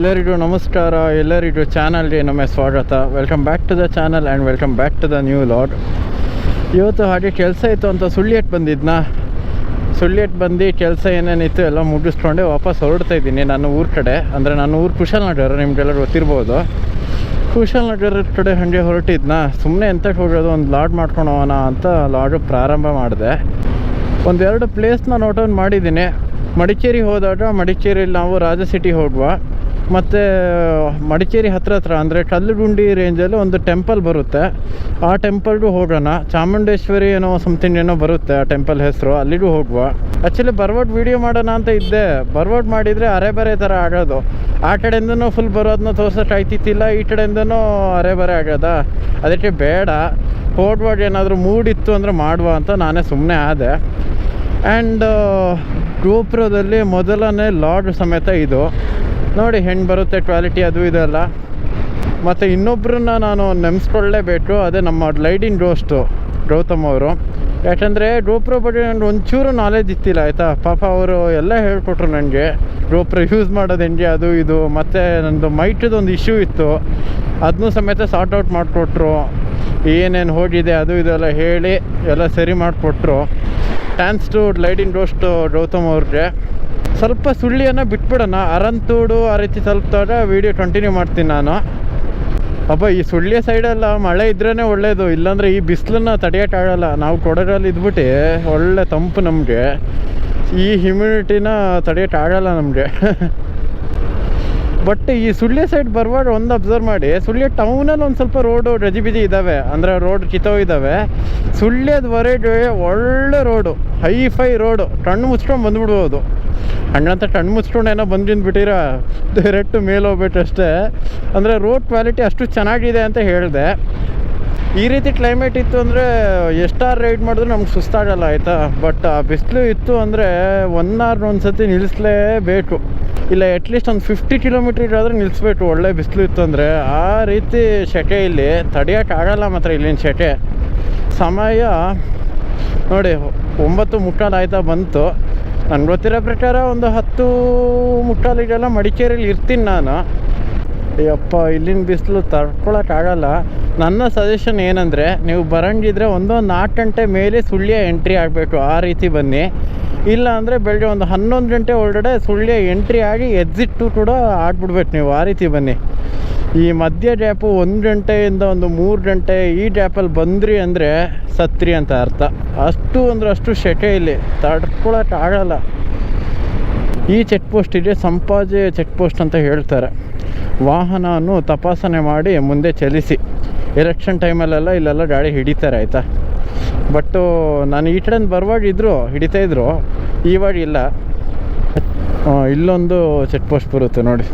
ಎಲ್ಲರಿಗೂ ನಮಸ್ಕಾರ, ಎಲ್ಲರಿಗೂ ಚಾನಲ್ಗೆ ನಮ್ಮ ಸ್ವಾಗತ. Welcome back to the channel and welcome back to the new lad ಇವತ್ತು ಹಾಗೆ ಕೆಲಸ ಇತ್ತು ಅಂತ ಸುಳ್ಳಿಯಟ್ಟು ಬಂದಿದ್ನಾ? ಸುಳ್ಳಿಯಟ್ ಬಂದು ಕೆಲಸ ಏನೇನಿತ್ತು ಎಲ್ಲ ಮುಗಿಸ್ಕೊಂಡೆ ವಾಪಸ್ ಹೊರಡ್ತಾ ಇದ್ದೀನಿ ನನ್ನ ಊರ ಕಡೆ. ಅಂದರೆ ನನ್ನ ಊರು ಕುಶಾಲನಗರ, ನಿಮಗೆಲ್ಲರೂ ಗೊತ್ತಿರ್ಬೋದು. ಕುಶಾಲನಗರ ಕಡೆ ಹಾಗೆ ಹೊರಟಿದ್ನಾ? ಸುಮ್ಮನೆ ಎಂತಕ್ಕೆ ಹೋಗೋದು, ಒಂದು ಲಾಡ್ ಮಾಡ್ಕೊಳೋಣ ಅಂತ ಲಾಡು ಪ್ರಾರಂಭ ಮಾಡಿದೆ. ಒಂದೆರಡು ಪ್ಲೇಸ್ನ ನೋಟ್ ಮಾಡಿದ್ದೀನಿ. ಮಡಿಕೇರಿ ಹೋದಾಗ ಮಡಿಕೇರಿಯಲ್ಲಿ ನಾವು ರಾಜ ಸಿಟಿ ಹೋಗುವ ಮತ್ತು ಮಡಿಕೇರಿ ಹತ್ರ ಹತ್ರ, ಅಂದರೆ ಕಲ್ಲುಗುಂಡಿ ರೇಂಜಲ್ಲಿ ಒಂದು ಟೆಂಪಲ್ ಬರುತ್ತೆ. ಆ ಟೆಂಪಲ್ಗೂ ಹೋಗೋಣ. ಚಾಮುಂಡೇಶ್ವರಿ ಏನೋ ಸಮಥಿಂಗ್ ಏನೋ ಬರುತ್ತೆ ಆ ಟೆಂಪಲ್ ಹೆಸರು. ಅಲ್ಲಿಗೂ ಹೋಗುವ. ಆ್ಯಕ್ಚುಲಿ ಬರ್ವರ್ಡ್ ವೀಡಿಯೋ ಮಾಡೋಣ ಅಂತ ಇದ್ದೆ. ಬರ್ವರ್ಡ್ ಮಾಡಿದರೆ ಅರೆ ಬರೆ ಥರ ಆಗೋದು. ಆ ಕಡೆಯಿಂದನೂ ಫುಲ್ ಬರೋದನ್ನ ತೋರ್ಸೋಕೆ ಆಯ್ತಿತ್ತಿಲ್ಲ. ಈ ಕಡೆಯಿಂದನೂ ಅರೆ ಬರೆ ಆಗೋದ? ಅದಕ್ಕೆ ಬೇಡ. ಹೋಗುವಾಗ ಏನಾದರೂ ಮೂಡಿತ್ತು ಅಂದರೆ ಮಾಡುವ ಅಂತ ನಾನೇ ಸುಮ್ಮನೆ ಆದೆ. ಆ್ಯಂಡ್ ಗೋಪುರದಲ್ಲಿ ಮೊದಲನೇ ಲಾಡ್ ಸಮೇತ ಇದು. ನೋಡಿ ಹೆಣ್ಣು ಬರುತ್ತೆ ಕ್ವಾಲಿಟಿ ಅದು ಇದೆಲ್ಲ ಮತ್ತು ಇನ್ನೊಬ್ಬರನ್ನ ನಾನು ನೆನೆಸ್ಕೊಳ್ಳೇಬೇಕು, ಅದೇ ನಮ್ಮ ಲೈಡಿನ್ ರೋಸ್ಟು ಗೌತಮ್ ಅವರು. ಯಾಕಂದರೆ ಗೋಪುರ ಬಗ್ಗೆ ನನಗೆ ಒಂಚೂರು ನಾಲೆಜ್ ಇತ್ತಿಲ್ಲ, ಆಯಿತಾ? ಪಾಪ ಅವರು ಎಲ್ಲ ಹೇಳ್ಕೊಟ್ರು ನನಗೆ ಡೋಪ್ರ ಯೂಸ್ ಮಾಡೋದು ಹೆಂಗೆ, ಅದು ಇದು. ಮತ್ತು ನನ್ನದು ಮೈಟದ ಒಂದು ಇಶ್ಯೂ ಇತ್ತು. ಅದನ್ನೂ ಸಮೇತ ಸಾರ್ಟ್ ಔಟ್ ಮಾಡಿಕೊಟ್ರು. ಏನೇನು ಹೋಗಿದೆ, ಅದು ಇದೆಲ್ಲ ಹೇಳಿ ಎಲ್ಲ ಸರಿ ಮಾಡಿಕೊಟ್ರು. ಥ್ಯಾಂಕ್ಸ್ ಟು ಲೈಡಿನ್ ರೋಸ್ಟ್ ಗೌತಮ್ ಅವ್ರಿಗೆ. ಸ್ವಲ್ಪ ಸುಳ್ಳಿಯನ್ನು ಬಿಟ್ಬಿಡೋಣ. ಅರಂತೂಡು ಆ ರೀತಿ ಸ್ವಲ್ಪ ವೀಡಿಯೋ ಕಂಟಿನ್ಯೂ ಮಾಡ್ತೀನಿ ನಾನು. ಅಬ್ಬ, ಈ ಸುಳ್ಳಿಯ ಸೈಡೆಲ್ಲ ಮಳೆ ಇದ್ರೇ ಒಳ್ಳೇದು. ಇಲ್ಲಾಂದರೆ ಈ ಬಿಸಿಲನ್ನ ತಡೆಯೋಕ್ಕಾಗಲ್ಲ ನಾವು ಕೊಡಗಲ್ಲಿ ಇದ್ಬಿಟ್ಟು ಒಳ್ಳೆ ತಂಪು ನಮಗೆ. ಈ ಹ್ಯುಮಿಡಿಟಿನ ತಡೆಯೋಕ್ಕಾಗಲ್ಲ ನಮಗೆ. ಬಟ್ ಈ ಸುಳ್ಯ ಸೈಡ್ ಬರುವಾಗ ಒಂದು ಅಬ್ಸರ್ವ್ ಮಾಡಿ. ಸುಳ್ಯ ಟೌನಲ್ಲಿ ಒಂದು ಸ್ವಲ್ಪ ರೋಡು ರಜಿಬಿಜಿ ಇದ್ದಾವೆ ಅಂದರೆ ರೋಡ್ ಕಿತ್ತೋ ಇದ್ದಾವೆ ಸುಳ್ಯದವರೆಗೆ ಒಳ್ಳೆ ರೋಡು ಹೈ ಫೈ ರೋಡು ಟಣ್ಣು ಮುಚ್ಕೊಂಡು ಬಂದ್ಬಿಡ್ಬೋದು. ಹಣ್ಣಂತ ಟಣ್ಣು ಮುಚ್ಕೊಂಡು ಏನೋ ಬಂದಿಂದ ಬಿಟ್ಟಿರ? ಡೈರೆಕ್ಟ್ ಮೇಲೆ ಹೋಗ್ಬಿಟ್ಟು ಅಷ್ಟೇ ಅಂದರೆ ರೋಡ್ ಕ್ವಾಲಿಟಿ ಅಷ್ಟು ಚೆನ್ನಾಗಿದೆ ಅಂತ ಹೇಳಿದೆ. ಈ ರೀತಿ ಕ್ಲೈಮೇಟ್ ಇತ್ತು ಅಂದರೆ ಎಷ್ಟಾರು ರೈಡ್ ಮಾಡಿದ್ರು ನಮ್ಗೆ ಸುಸ್ತಾಗಲ್ಲ, ಆಯಿತಾ? ಬಟ್ ಆ, ಬಿಸಿಲು ಇತ್ತು ಅಂದರೆ ಒನ್ ಅವರ್ ಒಂದು ಸತಿ ನಿಲ್ಲಿಸಲೇಬೇಕು ಇಲ್ಲ ಅಟ್ಲೀಸ್ಟ್ ಒಂದು ಫಿಫ್ಟಿ ಕಿಲೋಮೀಟ್ರ್ ಆದರೆ ನಿಲ್ಲಿಸ್ಬೇಕು ಒಳ್ಳೆ ಬಿಸಿಲು ಇತ್ತು ಅಂದರೆ ಆ ರೀತಿ ಸೆಕೆ ಇಲ್ಲಿ. ತಡೆಯೋಕ್ಕಾಗಲ್ಲ ಮಾತ್ರ ಇಲ್ಲಿನ ಸೆಕೆ ಸಮಯ ನೋಡಿ, ಒಂಬತ್ತು ಮುಕ್ಕಾಲು ಆಯ್ತಾ ಬಂತು. ನನಗೆ ಗೊತ್ತಿರೋ ಪ್ರಕಾರ ಒಂದು ಹತ್ತು ಮುಕ್ಕಾಲಿಗೆಲ್ಲ ಮಡಿಕೇರಿಯಲ್ಲಿ ಇರ್ತೀನಿ ನಾನು. ಅಯ್ಯಪ್ಪ ಇಲ್ಲಿನ ಬಿಸಿಲು ತಡ್ಕೊಳಕ್ಕಾಗಲ್ಲ ನನ್ನ ಸಜೆಷನ್ ಏನಂದರೆ, ನೀವು ಬರಂಗಿದ್ರೆ ಒಂದೊಂದು ನಾಲ್ಕು ಗಂಟೆ ಮೇಲೆ ಸುಳ್ಯ ಎಂಟ್ರಿ ಆಗಬೇಕು, ಆ ರೀತಿ ಬನ್ನಿ. ಇಲ್ಲ ಅಂದರೆ ಬೆಳಗ್ಗೆ ಒಂದು ಹನ್ನೊಂದು ಗಂಟೆ ಒಳಗಡೆ ಸುಳ್ಯ ಎಂಟ್ರಿ ಆಗಿ ಎಕ್ಸಿಟ್ಟು ಕೂಡ ಆಡ್ಬಿಡ್ಬೇಕು ನೀವು, ಆ ರೀತಿ ಬನ್ನಿ. ಈ ಮಧ್ಯ ಗ್ಯಾಪು ಒಂದು ಗಂಟೆಯಿಂದ ಒಂದು ಮೂರು ಗಂಟೆ ಈ ಗ್ಯಾಪಲ್ಲಿ ಬಂದ್ರಿ ಅಂದರೆ ಸತ್ರಿ ಅಂತ ಅರ್ಥ. ಅಷ್ಟು ಅಂದ್ರೆ ಅಷ್ಟು ಶೆಕೆ ಇಲ್ಲಿ ತಡ್ಕೊಳಕ್ಕಾಗಲ್ಲ ಈ ಚೆಕ್ ಪೋಸ್ಟಿಗೆ ಸಂಪಾಜೆ ಚೆಕ್ ಪೋಸ್ಟ್ ಅಂತ ಹೇಳ್ತಾರೆ. ವಾಹನವನ್ನು ತಪಾಸಣೆ ಮಾಡಿ ಮುಂದೆ ಚಲಿಸಿ. ಎಲೆಕ್ಷನ್ ಟೈಮಲ್ಲೆಲ್ಲ ಇಲ್ಲೆಲ್ಲ ಗಾಡಿ ಹಿಡಿತಾರೆ, ಆಯಿತಾ? ಬಟ್ಟು ನಾನು ಈ ಕಡೆಯಿಂದ ಬರುವಾಗ ಇದ್ದರು ಹಿಡಿತಾ ಇದ್ರು. ಇವಾಗ ಇಲ್ಲ. ಇಲ್ಲೊಂದು ಚೆಕ್ ಪೋಸ್ಟ್ ಬರುತ್ತೆ ನೋಡಿ.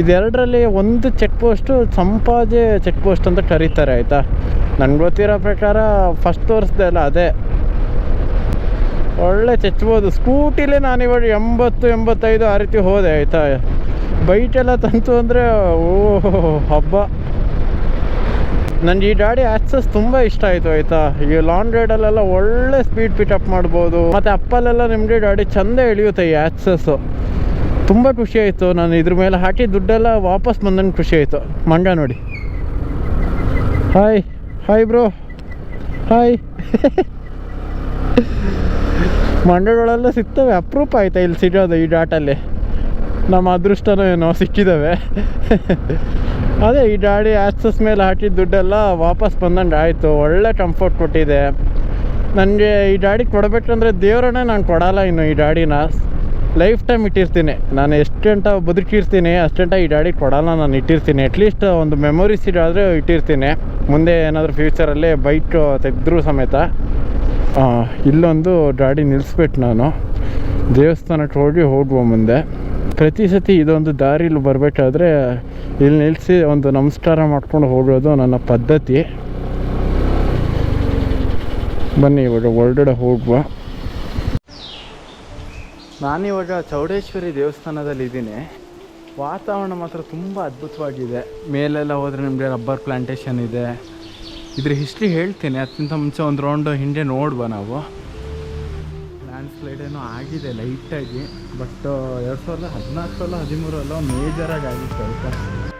ಇದೆರಡರಲ್ಲಿ ಒಂದು check post Sampaje check post ಅಂತ ಕರೀತಾರೆ, ಆಯಿತಾ? ನನಗೆ ಗೊತ್ತಿರೋ ಪ್ರಕಾರ ಫಸ್ಟ್ ತೋರಿಸ್ದೆ ಅಲ್ಲ, ಅದೇ. ಒಳ್ಳೆ ಚೆಚ್ಬೋದು ಸ್ಕೂಟಿಲೇ ನಾನು ಇವಾಗ ಎಂಬತ್ತು, ಎಂಬತ್ತೈದು ಆ ರೀತಿ ಹೋದೆ, ಆಯಿತಾ? ಬೈಟೆಲ್ಲ ತಂತು ಅಂದರೆ ಓ ಹಬ್ಬ. ನನಗೆ ಈ ಗಾಡಿ ಆಕ್ಸಸ್ ತುಂಬ ಇಷ್ಟ ಆಯಿತು ಆಯಿತಾ? ಈ ಲಾಂಗ್ ರೈಡಲ್ಲೆಲ್ಲ ಒಳ್ಳೆ ಸ್ಪೀಡ್ ಪಿಕಪ್ ಮಾಡ್ಬೋದು. ಮತ್ತು ಅಪ್ಪಲ್ಲೆಲ್ಲ ನಿಮಗೆ ಗಾಡಿ ಚಂದ ಎಳೆಯುತ್ತೆ ಈ ಆಕ್ಸಸ್ಸು ತುಂಬ ಖುಷಿ ಆಯಿತು. ನಾನು ಇದ್ರ ಮೇಲೆ ಹಾಕಿ ದುಡ್ಡೆಲ್ಲ ವಾಪಸ್ ಬಂದಂಗೆ ಖುಷಿ ಆಯಿತು. ಮಂಡ ನೋಡಿ. ಹಾಯ್ ಹಾಯ್ ಬ್ರೋ ಹಾಯ್ ಮಂಡಗಳೆಲ್ಲ ಸಿಗ್ತವೆ. ಅಪ್ರೂಪ ಆಯ್ತಾ ಇಲ್ಲಿ ಸಿಗೋದು ಈ ಡಾಟಲ್ಲಿ ನಮ್ಮ ಅದೃಷ್ಟನೋ ಏನೋ ಸಿಕ್ಕಿದ್ದಾವೆ ಅದೇ, ಈ ಗಾಡಿ ಆಕ್ಸಸ್ ಮೇಲೆ ಹಾಕಿದ ದುಡ್ಡೆಲ್ಲ ವಾಪಸ್ ಬಂದಂಗೆ ಆಯಿತು. ಒಳ್ಳೆ ಕಂಫರ್ಟ್ ಕೊಟ್ಟಿದೆ. ನನಗೆ ಈ ಗಾಡಿ ಕೊಡಬೇಕಂದ್ರೆ ದೇವರನ್ನೇ ನಾನು ಕೊಡಲ್ಲ ಇನ್ನು ಈ ಗಾಡಿನ. ಲೈಫ್ ಟೈಮ್ ಇಟ್ಟಿರ್ತೀನಿ. ನಾನು ಎಷ್ಟು ಗಂಟ ಬದುಕಿರ್ತೀನಿ ಅಷ್ಟು ಈ ಗಾಡಿ ಕೊಡೋಲ್ಲ ನಾನು ಇಟ್ಟಿರ್ತೀನಿ. ಅಟ್ಲೀಸ್ಟ್ ಒಂದು ಮೆಮೊರೀಸ್ ಆದರೆ ಇಟ್ಟಿರ್ತೀನಿ. ಮುಂದೆ ಏನಾದರೂ ಫ್ಯೂಚರಲ್ಲಿ ಬೈಕ್ ತೆಗೆದ್ರು ಸಮೇತ ಇಲ್ಲೊಂದು ಗಾಡಿ ನಿಲ್ಲಿಸ್ಬಿಟ್ಟು ನಾನು. ದೇವಸ್ಥಾನಕ್ಕೆ ಹೋಗಿ ಹೋಗುವ ಮುಂದೆ. ಪ್ರತಿ ಸತಿ ಇದೊಂದು ದಾರಿಲಿ ಬರಬೇಕಾದ್ರೆ ಇಲ್ಲಿ ನಿಲ್ಲಿಸಿ ಒಂದು ನಮಸ್ಕಾರ ಮಾಡ್ಕೊಂಡು ಹೋಗೋದು ನನ್ನ ಪದ್ಧತಿ. ಬನ್ನಿ, ಇವಾಗ ಒಳಗಡೆ ಹೋಗುವ. ನಾನಿವಾಗ ಚೌಡೇಶ್ವರಿ ದೇವಸ್ಥಾನದಲ್ಲಿ ಇದ್ದೀನಿ. ವಾತಾವರಣ ಮಾತ್ರ ತುಂಬ ಅದ್ಭುತವಾಗಿದೆ. ಮೇಲೆಲ್ಲ ಹೋದರೆ ನಿಮಗೆ ರಬ್ಬರ್ ಪ್ಲಾಂಟೇಶನ್ ಇದೆ. ಇದ್ರ ಹಿಸ್ಟ್ರಿ ಹೇಳ್ತೀನಿ. ಅದಕ್ಕಿಂತ ಮುಂಚೆ ಒಂದು ರೌಂಡ್ ಹಿಂದೆ ನೋಡುವ ನಾವು. ಸ್ಲೈಡ್ ಏನೋ ಆಗಿದೆ ಲೈಟಾಗಿ ಬಟ್ ಎರಡು ಸಾವಿರದ ಹದಿನಾಲ್ಕರಲ್ಲೋ ಹದಿಮೂರಲ್ಲೋ ಮೇಜರಾಗಿ ಆಗಿತ್ತು ಆಯಿತಾ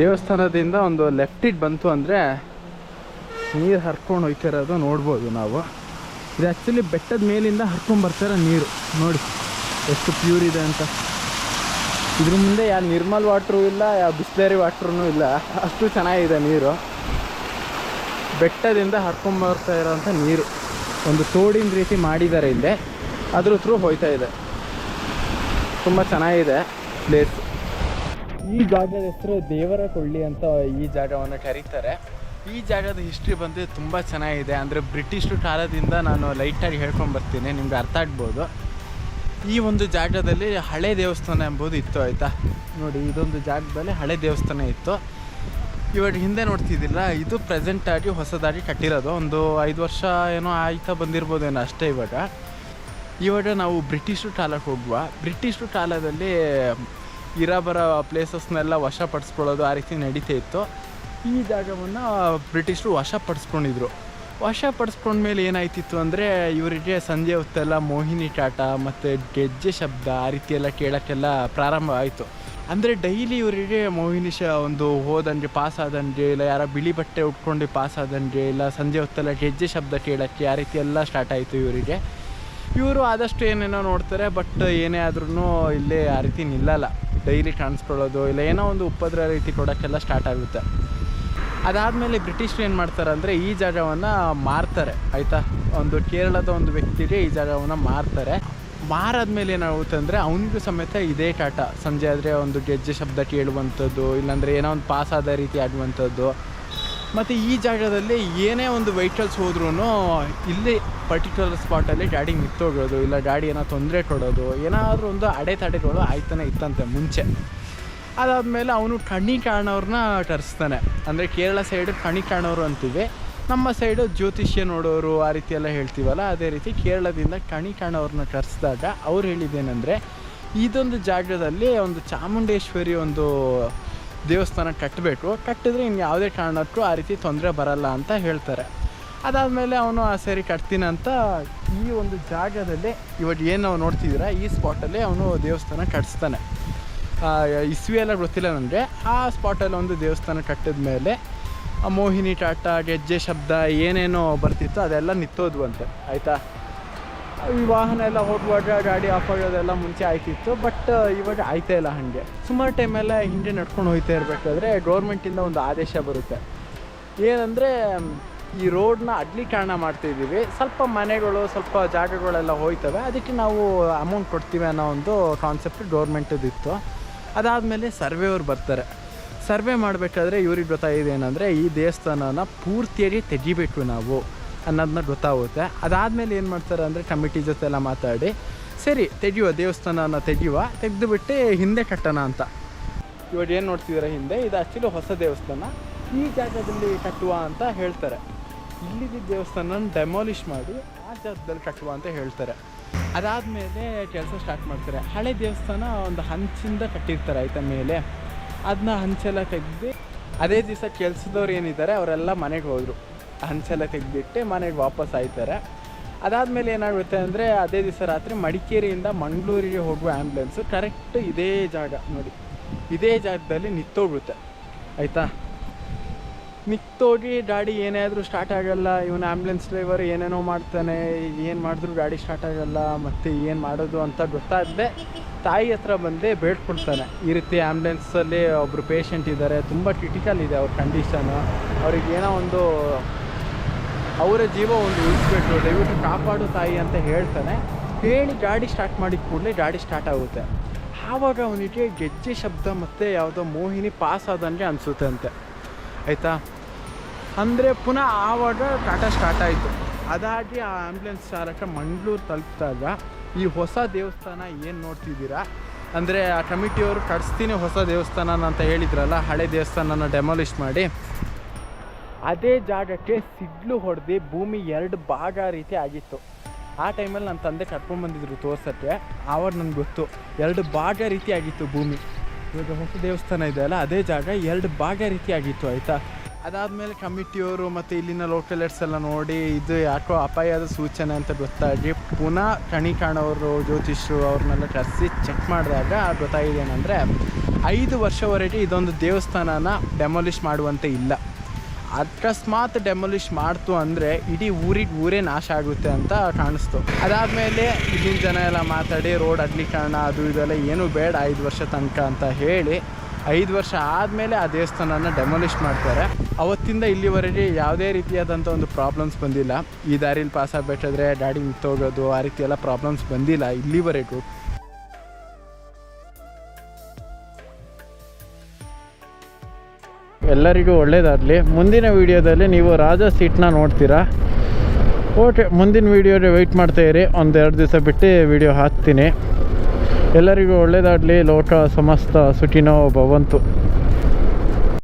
ದೇವಸ್ಥಾನದಿಂದ ಒಂದು ಲೆಫ್ಟ್ ಇಟ್ ಬಂತು ಅಂದರೆ ನೀರು ಹರ್ಕೊಂಡು ಹೋಯ್ತಿರೋದು ನೋಡ್ಬೋದು ನಾವು. ಇದು ಆ್ಯಕ್ಚುಲಿ ಬೆಟ್ಟದ ಮೇಲಿಂದ ಹರ್ಕೊಂಡು ಬರ್ತಾರೆ ನೀರು. ನೋಡಿ, ಎಷ್ಟು ಪ್ಯೂರ್ ಇದೆ ಅಂತ. ಇದ್ರ ಮುಂದೆ ಯಾವ ನಿರ್ಮಲ್ ವಾಟ್ರು ಇಲ್ಲ ಯಾವ ಬಿಸ್ಲೇರಿ ವಾಟ್ರೂ ಇಲ್ಲ. ಅಷ್ಟು ಚೆನ್ನಾಗಿದೆ ನೀರು. ಬೆಟ್ಟದಿಂದ ಹರ್ಕೊಂಡು ಬರ್ತಾ ಇರೋಂಥ ನೀರು. ಒಂದು ತೋಡಿನ ರೀತಿ ಮಾಡಿದ್ದಾರೆ ಇಲ್ಲೇ. ಅದ್ರ ಥ್ರೂ ಹೋಯ್ತಾ ಇದೆ. ತುಂಬ ಚೆನ್ನಾಗಿದೆ ಪ್ಲೇಸ್ ಈ ಜಾಗದ ಹೆಸರು ದೇವರ ಕೊಳ್ಳಿ ಅಂತ ಈ ಜಾಗವನ್ನು ಕರೀತಾರೆ. ಈ ಜಾಗದ ಹಿಸ್ಟ್ರಿ ಬಂದು ತುಂಬ ಚೆನ್ನಾಗಿದೆ. ಅಂದರೆ ಬ್ರಿಟಿಷರು ಕಾಲದಿಂದ ನಾನು ಲೈಟಾಗಿ ಹೇಳ್ಕೊಂಡು ಬರ್ತೀನಿ. ನಿಮ್ಗೆ ಅರ್ಥ ಆಗ್ಬೋದು. ಈ ಒಂದು ಜಾಗದಲ್ಲಿ ಹಳೆ ದೇವಸ್ಥಾನ ಎಂಬುದು ಇತ್ತು, ಆಯಿತಾ? ನೋಡಿ, ಇದೊಂದು ಜಾಗದಲ್ಲಿ ಹಳೆ ದೇವಸ್ಥಾನ ಇತ್ತು. ಇವಾಗ ಹಿಂದೆ ನೋಡ್ತಿದ್ದಿಲ್ಲ ಇದು ಪ್ರೆಸೆಂಟಾಗಿ ಹೊಸದಾಗಿ ಕಟ್ಟಿರೋದು. ಒಂದು ಐದು ವರ್ಷ ಏನೋ ಆಯ್ತಾ ಬಂದಿರ್ಬೋದೇನೋ ಅಷ್ಟೇ ಇವಾಗ. ಇವಾಗ ನಾವು ಬ್ರಿಟಿಷರು ಕಾಲಕ್ಕೆ ಹೋಗುವ. ಬ್ರಿಟಿಷರು ಕಾಲದಲ್ಲಿ ಇರಬರ ಪ್ಲೇಸಸ್ನೆಲ್ಲ ವಶಪಡಿಸ್ಕೊಳ್ಳೋದು ಆ ರೀತಿ ನಡೀತಾ ಇತ್ತು. ಈ ಜಾಗವನ್ನು ಬ್ರಿಟಿಷರು ವಶಪಡಿಸ್ಕೊಂಡಿದ್ರು. ವಶಪಡಿಸ್ಕೊಂಡ್ಮೇಲೆ ಏನಾಯ್ತಿತ್ತು ಅಂದರೆ ಇವರಿಗೆ ಸಂಜೆ ಹೊತ್ತೆಲ್ಲ ಮೋಹಿನಿ ಟಾಟ ಮತ್ತು ಗೆಜ್ಜೆ ಶಬ್ದ ಆ ರೀತಿ ಎಲ್ಲ ಕೇಳೋಕ್ಕೆಲ್ಲ ಪ್ರಾರಂಭ ಆಯಿತು. ಅಂದರೆ ಡೈಲಿ ಇವರಿಗೆ ಮೋಹಿನಿ ಶ ಒಂದು ಹೋದಂಗೆ ಪಾಸ್ ಆದಂಗೆ ಇಲ್ಲ, ಯಾರ ಬಿಳಿ ಬಟ್ಟೆ ಉಟ್ಕೊಂಡು ಪಾಸ್ ಆದಂಗೆ ಇಲ್ಲ ಸಂಜೆ ಹೊತ್ತೆಲ್ಲ ಗೆಜ್ಜೆ ಶಬ್ದ ಕೇಳೋಕ್ಕೆ ಆ ರೀತಿ ಎಲ್ಲ ಸ್ಟಾರ್ಟ್ ಆಯಿತು ಇವರಿಗೆ. ಇವರು ಆದಷ್ಟು ಏನೇನೋ ನೋಡ್ತಾರೆ, ಬಟ್ ಏನೇ ಆದ್ರೂ ಇಲ್ಲೇ ಆ ರೀತಿ ನಿಲ್ಲಲ್ಲ. ಡೈಲಿ ಕಾಣಿಸ್ಕೊಳ್ಳೋದು ಇಲ್ಲ ಏನೋ ಒಂದು ಉಪದ್ರ ರೀತಿ ಕೊಡೋಕ್ಕೆಲ್ಲ ಸ್ಟಾರ್ಟ್ ಆಗುತ್ತೆ. ಅದಾದಮೇಲೆ ಬ್ರಿಟಿಷರು ಏನು ಮಾಡ್ತಾರೆ ಅಂದರೆ ಈ ಜಾಗವನ್ನು ಮಾರ್ತಾರೆ, ಆಯಿತಾ? ಒಂದು ಕೇರಳದ ಒಂದು ವ್ಯಕ್ತಿಗೆ ಈ ಜಾಗವನ್ನು ಮಾರ್ತಾರೆ. ಮಾರಾದ್ಮೇಲೆ ಏನಾಗುತ್ತೆ ಅಂದರೆ ಅವನಿಗೂ ಸಮೇತ ಇದೇ ಟಾಟ ಸಂಜೆ ಆದರೆ ಒಂದು ಗೆಜ್ಜೆ ಶಬ್ದ ಕೇಳುವಂಥದ್ದು, ಇಲ್ಲಾಂದರೆ ಏನೋ ಒಂದು ಪಾಸ್ ಆದ ರೀತಿ ಆಡುವಂಥದ್ದು ಮತ್ತು ಈ ಜಾಗದಲ್ಲಿ ಏನೇ ಒಂದು ವೆಹಿಕಲ್ಸ್ ಹೋದ್ರೂ ಇಲ್ಲಿ ಪರ್ಟಿಕ್ಯುಲರ್ ಸ್ಪಾಟಲ್ಲಿ ಗಾಡಿ ನಿಂತೋಗೋದು ಇಲ್ಲ ಗಾಡಿ ಏನೋ ತೊಂದರೆ ಕೊಡೋದು, ಏನಾದರೂ ಒಂದು ಅಡೆತಡೆಗಳು ಆಯ್ತಾನೆ ಇತ್ತಂತೆ ಮುಂಚೆ. ಅದಾದಮೇಲೆ ಅವನು ಕಣ್ಣಿ ಕಾಣೋರನ್ನ ಕರೆಸ್ತಾನೆ. ಅಂದರೆ ಕೇರಳ ಸೈಡು ಕಣಿ ಕಾಣೋರು ಅಂತೀವಿ. ನಮ್ಮ ಸೈಡು ಜ್ಯೋತಿಷ್ಯ ನೋಡೋರು ಆ ರೀತಿ ಎಲ್ಲ ಹೇಳ್ತೀವಲ್ಲ, ಅದೇ ರೀತಿ ಕೇರಳದಿಂದ ಕಣಿ ಕಾಣೋರನ್ನ ಕರೆಸಿದಾಗ ಅವ್ರು ಹೇಳಿದ್ದೇನೆಂದರೆ, ಇದೊಂದು ಜಾಗದಲ್ಲಿ ಒಂದು ಚಾಮುಂಡೇಶ್ವರಿ ಒಂದು ದೇವಸ್ಥಾನ ಕಟ್ಟಬೇಕು. ಕಟ್ಟಿದ್ರೆ ಇನ್ನು ಯಾವುದೇ ಕಾರಣಕ್ಕೂ ಆ ರೀತಿ ತೊಂದರೆ ಬರಲ್ಲ ಅಂತ ಹೇಳ್ತಾರೆ. ಅದಾದಮೇಲೆ ಅವನು ಆ ಸರಿ ಕಟ್ತೀನಂತ ಈ ಒಂದು ಜಾಗದಲ್ಲಿ ಇವಾಗ ಏನು ನಾವು ನೋಡ್ತಿದ್ದೀರ, ಈ ಸ್ಪಾಟಲ್ಲಿ ಅವನು ದೇವಸ್ಥಾನ ಕಟ್ಟಿಸ್ತಾನೆ ಇಸ್ವಿ ಎಲ್ಲ ಗೊತ್ತಿಲ್ಲ ನನಗೆ. ಆ ಸ್ಪಾಟಲ್ಲಿ ಒಂದು ದೇವಸ್ಥಾನ ಕಟ್ಟಿದ ಮೇಲೆ ಮೋಹಿನಿ ಟಾಟ ಗೆಜ್ಜೆ ಶಬ್ದ ಏನೇನೋ ಬರ್ತಿತ್ತು ಅದೆಲ್ಲ ನಿಂತೋದ್ವಂತೆ. ಆಯಿತಾ? ಈ ವಾಹನ ಎಲ್ಲ ಹೋಗುವಾಗ ಗಾಡಿ ಆಫ್ ಆಗೋದೆಲ್ಲ ಮುಂಚೆ ಆಯ್ತಿತ್ತು ಬಟ್ ಇವಾಗ ಆಯ್ತಾ ಇಲ್ಲ ಹಾಗೆ. ಸುಮಾರು ಟೈಮೆಲ್ಲ ಹಿಂದೆ ನಡ್ಕೊಂಡು ಹೋಗ್ತಾ ಇರಬೇಕಾದ್ರೆ ಗೌರ್ಮೆಂಟಿಂದ ಒಂದು ಆದೇಶ ಬರುತ್ತೆ. ಏನಂದರೆ, ಈ ರೋಡ್ನ ಅಡ್ಲೀಕರಣ ಮಾಡ್ತಿದ್ದೀವಿ ಸ್ವಲ್ಪ ಮನೆಗಳು, ಸ್ವಲ್ಪ ಜಾಗಗಳೆಲ್ಲ ಹೋಯ್ತವೆ. ಅದಕ್ಕೆ ನಾವು ಅಮೌಂಟ್ ಕೊಡ್ತೀವಿ ಅನ್ನೋ ಒಂದು ಕಾನ್ಸೆಪ್ಟ್ ಗೌರ್ಮೆಂಟದಿತ್ತು ಅದಾದಮೇಲೆ ಸರ್ವೆಯವ್ರು ಬರ್ತಾರೆ. ಸರ್ವೆ ಮಾಡಬೇಕಾದ್ರೆ ಇವ್ರಿಗೆ ಗೊತ್ತಾಗಿದೆ ಏನಂದರೆ ಈ ದೇವಸ್ಥಾನನ ಪೂರ್ತಿಯಾಗಿ ತೆಗಿಬೇಕು ನಾವು. ಅನ್ನೋದನ್ನ ಗೊತ್ತಾಗುತ್ತೆ. ಅದಾದಮೇಲೆ ಏನು ಮಾಡ್ತಾರೆ ಅಂದರೆ ಕಮಿಟಿ ಜೊತೆ ಎಲ್ಲ ಮಾತಾಡಿ, ಸರಿ, ತೆಗೆಯುವ ದೇವಸ್ಥಾನನ ತೆಗಿಯುವ, ತೆಗೆದುಬಿಟ್ಟು ಹಿಂದೆ ಕಟ್ಟೋಣ ಅಂತ. ಇವಾಗ ಏನು ನೋಡ್ತಿದ್ದೀರ ಹಿಂದೆ? ಇದು ಆ್ಯಕ್ಚುಲಿ ಹೊಸ ದೇವಸ್ಥಾನ, ಈ ಜಾಗದಲ್ಲಿ ಕಟ್ಟುವ ಅಂತ ಹೇಳ್ತಾರೆ. ಇಲ್ಲಿದ್ದ ದೇವಸ್ಥಾನ ಡೆಮಾಲಿಷ್ ಮಾಡಿ ಆ ಜಾಗದಲ್ಲಿ ಕಟ್ಟುವ ಅಂತ ಹೇಳ್ತಾರೆ. ಅದಾದಮೇಲೆ ಕೆಲಸ ಸ್ಟಾರ್ಟ್ ಮಾಡ್ತಾರೆ. ಹಳೆ ದೇವಸ್ಥಾನ ಒಂದು ಹಂಚಿಂದ ಕಟ್ಟಿರ್ತಾರೆ ಆಯ್ತಾ ಮೇಲೆ. ಅದನ್ನ ಹಂಚೆಲ್ಲ ತೆಗೆದು, ಅದೇ ದಿವಸ ಕೆಲಸದವ್ರು ಏನಿದ್ದಾರೆ, ಅವರೆಲ್ಲ ಮನೆಗೆ ಹೋದರು. ಹಂಚೆಲ್ಲ ತೆಗೆದಿಟ್ಟು ಮನೆಗೆ ವಾಪಸ್ ಆಯ್ತಾರೆ. ಅದಾದಮೇಲೆ ಏನಾಗುತ್ತೆ ಅಂದರೆ, ಅದೇ ದಿವಸ ರಾತ್ರಿ ಮಡಿಕೇರಿಯಿಂದ ಮಂಗಳೂರಿಗೆ ಹೋಗುವ ಆ್ಯಂಬುಲೆನ್ಸು ಕರೆಕ್ಟ್ ಇದೇ ಜಾಗ ನೋಡಿ. ಇದೇ ಜಾಗದಲ್ಲಿ ನಿತ್ತೋಗುತ್ತೆ ಆಯಿತಾ? ನಿಂತೋಗಿ ಗಾಡಿ ಏನೇ ಆದರೂ ಸ್ಟಾರ್ಟ್ ಆಗೋಲ್ಲ, ಇವನು ಆ್ಯಂಬುಲೆನ್ಸ್ ಡ್ರೈವರ್ ಏನೇನೋ ಮಾಡ್ತಾನೆ, ಏನು ಮಾಡಿದ್ರು ಗಾಡಿ ಸ್ಟಾರ್ಟ್ ಆಗೋಲ್ಲ, ಮತ್ತು ಏನು ಮಾಡೋದು ಅಂತ ಗೊತ್ತಾಗದೆ ತಾಯಿ ಹತ್ರ ಬಂದೇ ಬೇಡ್ಕೊಡ್ತಾನೆ ಈ ರೀತಿ ಆ್ಯಂಬುಲೆನ್ಸಲ್ಲಿ ಒಬ್ಬರು ಪೇಷಂಟ್ ಇದ್ದಾರೆ, ತುಂಬ ಕ್ರಿಟಿಕಲ್ ಇದೆ ಅವ್ರ ಕಂಡೀಷನು ಅವ್ರಿಗೆ ಏನೋ ಒಂದು ಅವರ ಜೀವ ಒಂದು ಉಳಿಸ್ಬೇಕು ದಯವಿಟ್ಟು ಕಾಪಾಡು ತಾಯಿ ಅಂತ ಹೇಳ್ತಾನೆ. ಹೇಳಿ ಗಾಡಿ ಸ್ಟಾರ್ಟ್ ಮಾಡಿದ ಕೂಡಲೇ ಗಾಡಿ ಸ್ಟಾರ್ಟ್ ಆಗುತ್ತೆ. ಆವಾಗ ಅವನಿಗೆ ಗೆಜ್ಜೆ ಶಬ್ದ ಮತ್ತು ಯಾವುದೋ ಮೋಹಿನಿ ಪಾಸ್ ಆದಂಗೆ ಅನಿಸುತ್ತೆ ಅಂತೆ. ಆಯಿತಾ? ಅಂದರೆ ಪುನಃ ಆವಾಗ ಟಾಟಾ ಸ್ಟಾರ್ಟ್ ಆಯಿತು. ಅದಾಗಿ ಆ ಆ್ಯಂಬುಲೆನ್ಸ್ ಚಾಲಕ ಮಂಗಳೂರು ತಲುಪಿದಾಗ, ಈ ಹೊಸ ದೇವಸ್ಥಾನ ಏನು ನೋಡ್ತಿದ್ದೀರಾ? ಅಂದರೆ ಆ ಕಮಿಟಿಯವರು ಕಟ್ಸ್ತೀನಿ ಹೊಸ ದೇವಸ್ಥಾನ ಅಂತ ಹೇಳಿದ್ರಲ್ಲ, ಹಳೆ ದೇವಸ್ಥಾನನ ಡೆಮಾಲಿಷ್ ಮಾಡಿ. ಅದೇ ಜಾಗಕ್ಕೆ ಸಿಡ್ಲು ಹೊಡೆದು ಭೂಮಿ ಎರಡು ಭಾಗ ರೀತಿ ಆಗಿತ್ತು. ಆ ಟೈಮಲ್ಲಿ ನನ್ನ ತಂದೆ ಕರ್ಕೊಂಡ್ಬಂದಿದ್ರು ತೋರ್ಸೋಕ್ಕೆ. ಆವಾಗ ನನಗೆ ಗೊತ್ತು, ಎರಡು ಭಾಗ ರೀತಿ ಆಗಿತ್ತು ಭೂಮಿ. ಇವಾಗ ಹೊಸ ದೇವಸ್ಥಾನ ಇದೆ ಅಲ್ಲ, ಅದೇ ಜಾಗ ಎರಡು ಭಾಗ ರೀತಿ ಆಗಿತ್ತು, ಆಯಿತಾ? ಅದಾದಮೇಲೆ ಕಮಿಟಿಯವರು ಮತ್ತು ಇಲ್ಲಿನ ಲೋಕಲರ್ಸ್ ಎಲ್ಲ ನೋಡಿ ಇದು ಯಾಕೋ ಅಪಾಯದ ಸೂಚನೆ ಅಂತ ಗೊತ್ತಾಗಿ ಪುನಃ ಕಣಿ ಕಾಣೋರು ಜ್ಯೋತಿಷರು ಅವ್ರನ್ನೆಲ್ಲ ಕರೆಸಿ ಚೆಕ್ ಮಾಡಿದಾಗ ಗೊತ್ತಾಗಿದೆ ಏನಂದರೆ, ಐದು ವರ್ಷವರೆಗೆ ಇದೊಂದು ದೇವಸ್ಥಾನನ ಡೆಮಾಲಿಷ್ ಮಾಡುವಂತೆ ಇಲ್ಲ. ಅಕಸ್ಮಾತ್ ಡೆಮೊಲಿಷ್ ಮಾಡ್ತು ಅಂದರೆ ಇಡೀ ಊರಿಗೆ ಊರೇ ನಾಶ ಆಗುತ್ತೆ ಅಂತ ಕಾಣಿಸ್ತು. ಅದಾದಮೇಲೆ ಇಲ್ಲಿನ ಜನ ಎಲ್ಲ ಮಾತಾಡಿ, ರೋಡ್ ಅಡ್ಲೀಕರಣ ಅದು ಇದೆಲ್ಲ ಏನೂ ಬೇಡ, ಐದು ವರ್ಷ ತನಕ ಅಂತ ಹೇಳಿ ಐದು ವರ್ಷ ಆದಮೇಲೆ ಆ ದೇವಸ್ಥಾನನ ಡೆಮೊಲಿಷ್ ಮಾಡ್ತಾರೆ. ಅವತ್ತಿಂದ ಇಲ್ಲಿವರೆಗೆ ಯಾವುದೇ ರೀತಿಯಾದಂಥ ಒಂದು ಪ್ರಾಬ್ಲಮ್ಸ್ ಬಂದಿಲ್ಲ. ಈ ದಾರಿಲಿ ಪಾಸ್ ಆಗಬೇಕಾದ್ರೆ ಗಾಡಿ ನಿಂತೋಗೋದು ಆ ರೀತಿ ಪ್ರಾಬ್ಲಮ್ಸ್ ಬಂದಿಲ್ಲ ಇಲ್ಲಿವರೆಗೂ. ಎಲ್ಲರಿಗೂ ಒಳ್ಳೆಯದಾಗಲಿ ಮುಂದಿನ ವೀಡಿಯೋದಲ್ಲಿ ನೀವು ರಾಜ ಸೀಟ್ನ ನೋಡ್ತೀರಾ? ಓಕೆ ಮುಂದಿನ ವೀಡಿಯೋಗೆ ವೆಯ್ಟ್ ಮಾಡ್ತಾ ಒಂದು ಎರಡು ದಿವಸ ಬಿಟ್ಟು ವಿಡಿಯೋ ಹಾಕ್ತೀನಿ. ಎಲ್ಲರಿಗೂ ಒಳ್ಳೆಯದಾಗಲಿ ಲೋಟ ಸಮಸ್ತ ಸುಟಿನೋ ಭವಂತು.